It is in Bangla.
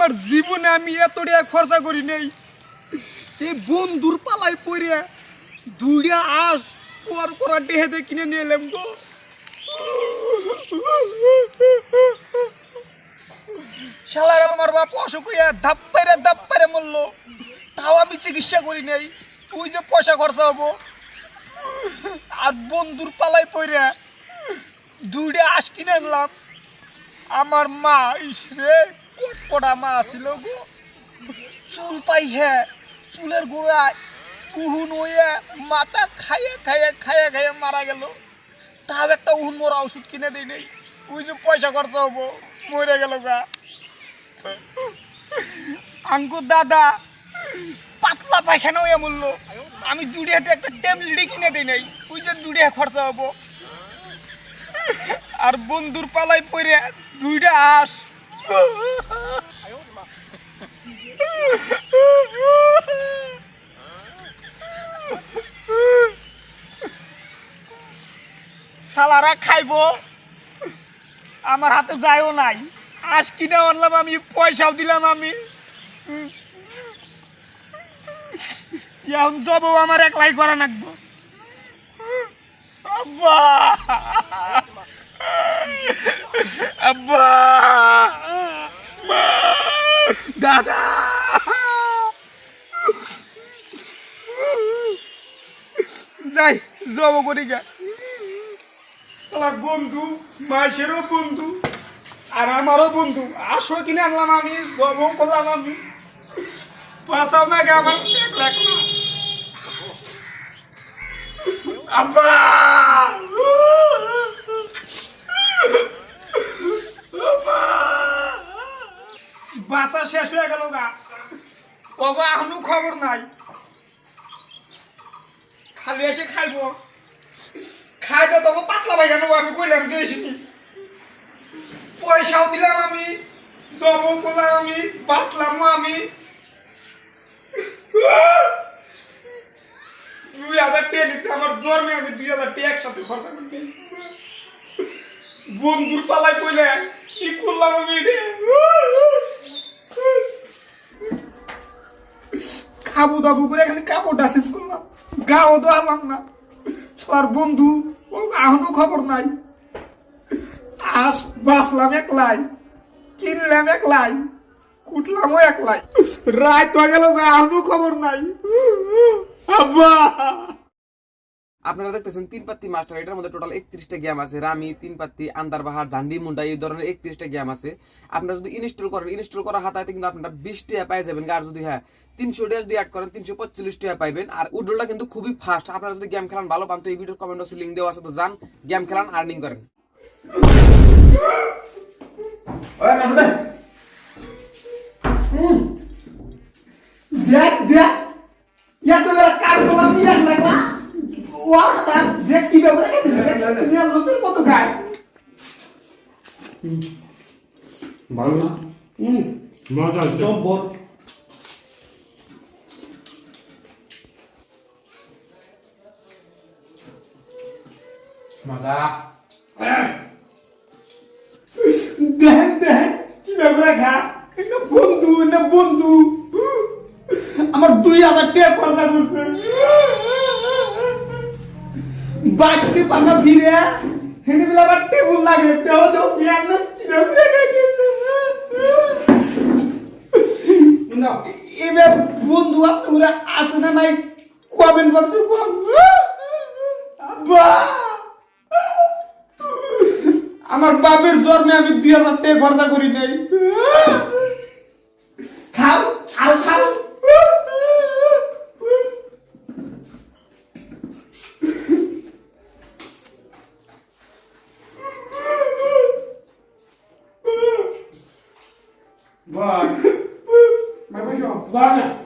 আমার জীবনে আমি এত টাকা খরচা করি নেই। এই বন্ধুর পালাই পড়ে, দুইটা আস পর করা ডেহেতে কিনে নিয়ে এলাম গো। শালার আমার বাপ অসুখ হইয়া ধাপ পাইরে ধাপ পাইরে মরলো। তাও আমি চিকিৎসা করি নাই তুই যে পয়সা খরচা হব। আর বন্ধুর পালাই পইরা দুইটা আস কিনে আনলাম। আমার মা ইসরে কটকটা মা ছিল গো। চুল পাই চুলের গোড়ায় উহুন হইয়া মাথা খাইয়ে খাইয়ে খাইয়ে খাইয়ে মারা গেল। তাও একটা উহুন মোরা ওষুধ কিনে দিই নেই। ওই যে পয়সা খরচা হব মরে গেল গা। আঙ্কুর দাদা, পাতলা পায়খানা হয়ে মূল্য আমি দুড়ে হাতে একটা ট্যাবলেটই কিনে দিই নাই। ওই যে দুড়ে খরচা হব। আর বন্ধুর পালাই পড়ে দুইটা আস শালারা খাইবো। আমার হাতে যায়ও নাই। আজ কিনে আনলাম আমি, পয়সাও দিলাম আমি। এখন জবও আমার একলাই করা লাগবো। আব্বা! আব্বা! দাদা যাই জব করি গা। আমার বন্ধু মাসেরও বন্ধু আর আমারও বন্ধু। আসো কিনে আনলাম আমি জব করলাম আমি। পাশাও না গে আমার। এক লাখ আব্বা! বাসা শেষ হয়ে গেল গা। ওগো, এখনও খবর নাই। খালি এসে খাইবো। খাইতে তোকে পাতলা ভাই কেন আমি কইলাম দিয়েছিনি পয়সাও দিলাম আমি, জবও করলাম আমি, বাঁচলামও আমি। দুই হাজার টাকা নিচ্ছে আমার জন্মে আমি দুই হাজার টাকা একসাথে খরচা করতে বন্ধুর পালায় কইলে, কি করলাম আমি রে? খাব দাবু করে খালি কাপড়টা চেঞ্জ করলাম। গাও তো আলাম না সবার বন্ধু ও এখনও খবর নাই। আস বাসলাম একলাই, কিনলাম একলাই, কুটলামও একলাই। রায় তো গেল এখনও খবর নাই। আব্বা! আপনারা দেখতেছেন তিন পাত্তি মাস্টার, এটার মধ্যে টোটাল একত্রিশটা গেম আছে। রামি, তিন পাত্তি আন্দার বাহার ঝান্ডি মুন্ডা, এই ধরনের একত্রিশটা গেম আছে। আপনারা যদি ইনস্টল করেন ইনস্টল করার হাতে কিন্তু আপনারা বিশ টাকা পাই যাবেন। আর যদি হ্যাঁ তিনশো টাকা যদি অ্যাড করেন, তিনশো পঁয়তাল্লিশ টাকা পাইবেন। আর উড্রোলটা কিন্তু খুবই ফাস্ট আপনারা যদি গেম খেলান, ভালো পান, তো এই ভিডিওর কমেন্ট বক্সে লিঙ্ক দেওয়া আছে, তো যান গেম খেলান আর্নিং করেন। দেখ দেখ। ও হাতা দেখ? কি ব্যাপার নিয়ে লোকের মতো গায় ভালো না? হুম। মজা আছে। জব্বর মজা। দেখ দেখ কি ব্যাপার খা। বন্ধু না বন্ধু? আমার দুই হাজার টাকা খরচা করছে। বাড়তে পানা ফিরে হেঁটে দিলে আবার টেবুল লাগে। এবার বন্ধু আপনারা আসে না নাই, কমেন্ট আমার বাপের জন্মে আমি দুই হাজার টাকা খরচা করি নাই। Vaca. maar João. Vaca.